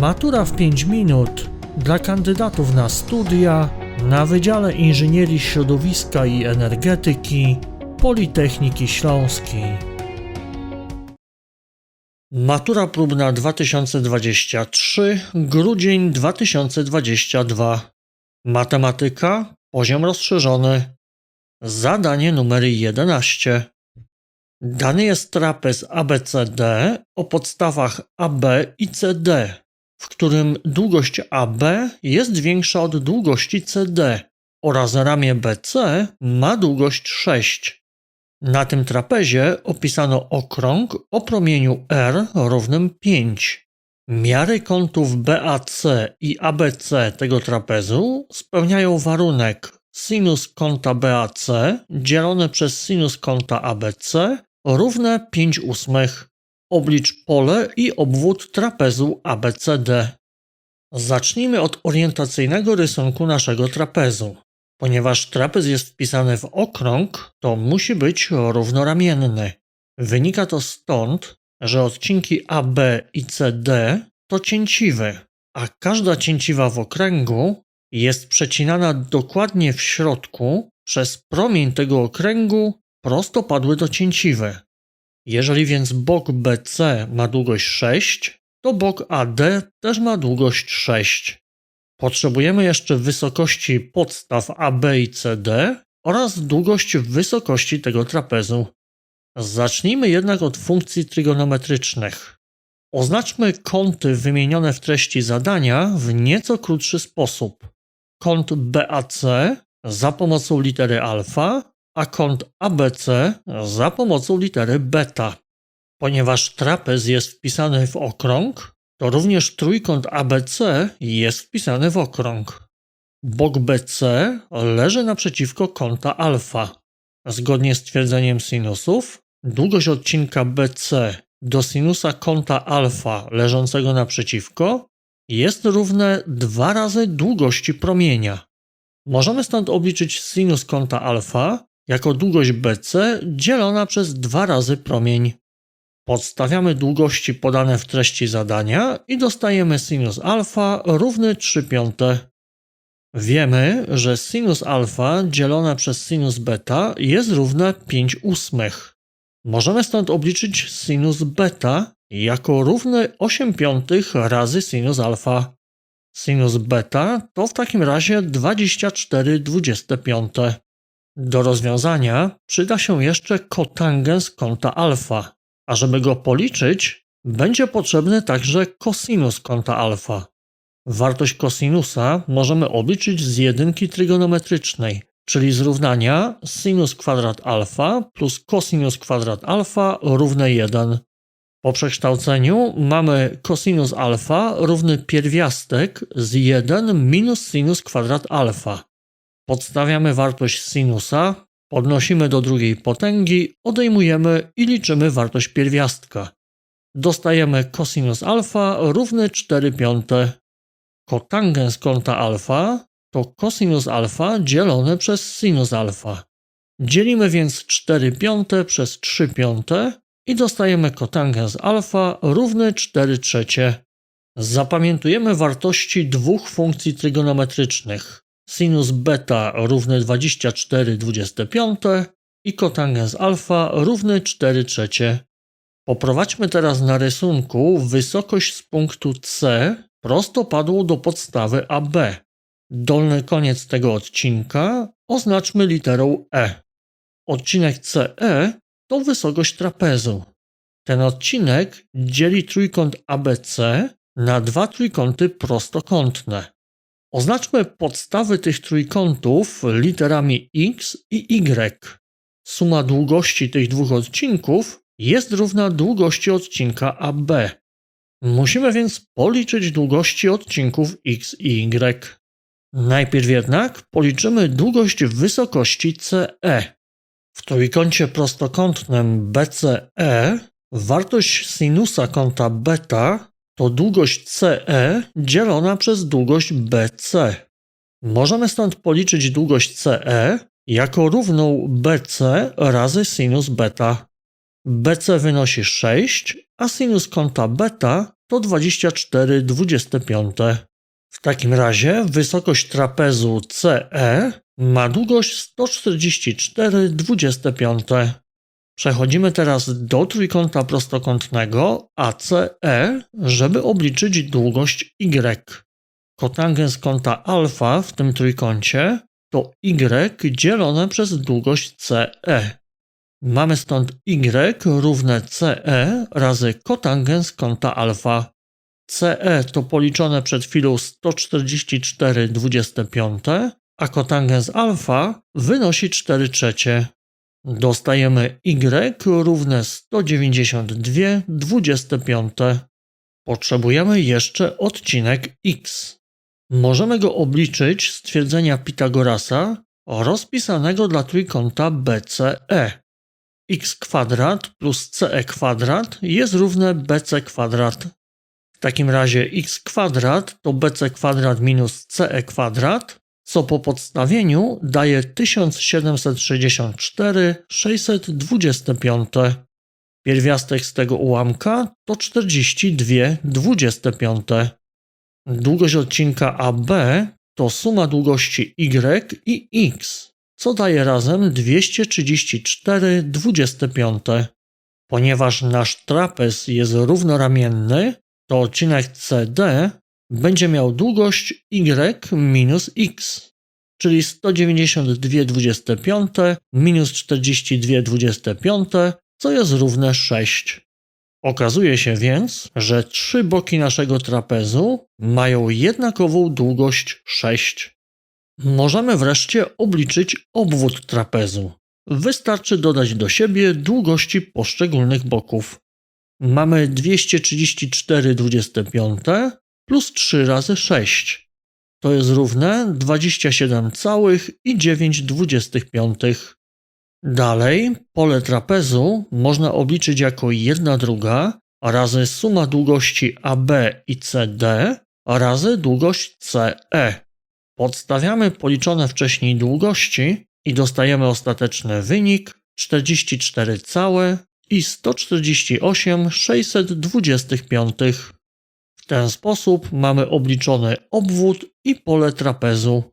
Matura w 5 minut dla kandydatów na studia na Wydziale Inżynierii Środowiska i Energetyki Politechniki Śląskiej. Matura próbna 2023, grudzień 2022. Matematyka, poziom rozszerzony. Zadanie numer 11. Dany jest trapez ABCD o podstawach AB i CD, w którym długość AB jest większa od długości CD oraz ramię BC ma długość 6. Na tym trapezie opisano okrąg o promieniu R równym 5. Miary kątów BAC i ABC tego trapezu spełniają warunek sinus kąta BAC dzielone przez sinus kąta ABC równe 5 ósmych. Oblicz pole i obwód trapezu ABCD. Zacznijmy od orientacyjnego rysunku naszego trapezu. Ponieważ trapez jest wpisany w okrąg, to musi być równoramienny. Wynika to stąd, że odcinki AB i CD to cięciwy, a każda cięciwa w okręgu jest przecinana dokładnie w środku przez promień tego okręgu prostopadły do cięciwy. Jeżeli więc bok BC ma długość 6, to bok AD też ma długość 6. Potrzebujemy jeszcze wysokości podstaw AB i CD oraz długość wysokości tego trapezu. Zacznijmy jednak od funkcji trygonometrycznych. Oznaczmy kąty wymienione w treści zadania w nieco krótszy sposób. Kąt BAC za pomocą litery alfa, kąt ABC za pomocą litery beta. Ponieważ trapez jest wpisany w okrąg, to również trójkąt ABC jest wpisany w okrąg. Bok BC leży naprzeciwko kąta alfa. Zgodnie z twierdzeniem sinusów, długość odcinka BC do sinusa kąta alfa leżącego naprzeciwko jest równe 2 razy długości promienia. Możemy stąd obliczyć sinus kąta alfa jako długość BC dzielona przez 2 razy promień. Podstawiamy długości podane w treści zadania i dostajemy sinus alfa równy 3 piąte. Wiemy, że sinus alfa dzielone przez sinus beta jest równe 5 ósmych. Możemy stąd obliczyć sinus beta jako równy 8 piątych razy sinus alfa. Sinus beta to w takim razie 24 25. Do rozwiązania przyda się jeszcze kotangens kąta alfa, a żeby go policzyć, będzie potrzebny także kosinus kąta alfa. Wartość kosinusa możemy obliczyć z jedynki trygonometrycznej, czyli z równania sinus kwadrat alfa plus kosinus kwadrat alfa równe 1. Po przekształceniu mamy kosinus alfa równy pierwiastek z 1 minus sinus kwadrat alfa. Podstawiamy wartość sinusa, podnosimy do drugiej potęgi, odejmujemy i liczymy wartość pierwiastka. Dostajemy cosinus alfa równy 4 piąte. Kotangens kąta alfa to cosinus alfa dzielone przez sinus alfa. Dzielimy więc 4 piąte przez 3 piąte i dostajemy kotangens alfa równy 4 trzecie. Zapamiętujemy wartości dwóch funkcji trygonometrycznych sinus beta równy 24 25 i kotangens alfa równy 4 trzecie. Poprowadźmy teraz na rysunku wysokość z punktu C prostopadłą do podstawy AB. Dolny koniec tego odcinka oznaczmy literą E. Odcinek CE to wysokość trapezu. Ten odcinek dzieli trójkąt ABC na dwa trójkąty prostokątne. Oznaczmy podstawy tych trójkątów literami x i y. Suma długości tych dwóch odcinków jest równa długości odcinka AB. Musimy więc policzyć długości odcinków x i y. Najpierw jednak policzymy długość wysokości CE. W trójkącie prostokątnym BCE wartość sinusa kąta beta to długość CE dzielona przez długość BC. Możemy stąd policzyć długość CE jako równą BC razy sinus beta. BC wynosi 6, a sinus kąta beta 124,25. W takim razie wysokość trapezu CE ma długość 144,25. Przechodzimy teraz do trójkąta prostokątnego ACE, żeby obliczyć długość Y. Kotangens kąta alfa w tym trójkącie to Y dzielone przez długość CE. Mamy stąd Y równe CE razy kotangens kąta alfa. CE to policzone przed chwilą 144,25, a kotangens alfa wynosi 4 trzecie. Dostajemy Y równe 192,25. Potrzebujemy jeszcze odcinek X. Możemy go obliczyć z twierdzenia Pitagorasa rozpisanego dla trójkąta BCE. x kwadrat plus ce kwadrat jest równe bc kwadrat. W takim razie x kwadrat to bc kwadrat minus ce kwadrat, co po podstawieniu daje 1764 625. Pierwiastek z tego ułamka to 42,25. Długość odcinka AB to suma długości y i x, co daje razem 234,25. Ponieważ nasz trapez jest równoramienny, to odcinek CD będzie miał długość y minus x, czyli 192,25 minus 42,25, co jest równe 6. Okazuje się więc, że trzy boki naszego trapezu mają jednakową długość 6. Możemy wreszcie obliczyć obwód trapezu. Wystarczy dodać do siebie długości poszczególnych boków. Mamy 234,25 plus 3 razy 6. To jest równe 27,925. Dalej, pole trapezu można obliczyć jako 1 druga razy suma długości AB i CD razy długość CE. Podstawiamy policzone wcześniej długości i dostajemy ostateczny wynik 44 całe i 148 625. W ten sposób mamy obliczony obwód i pole trapezu.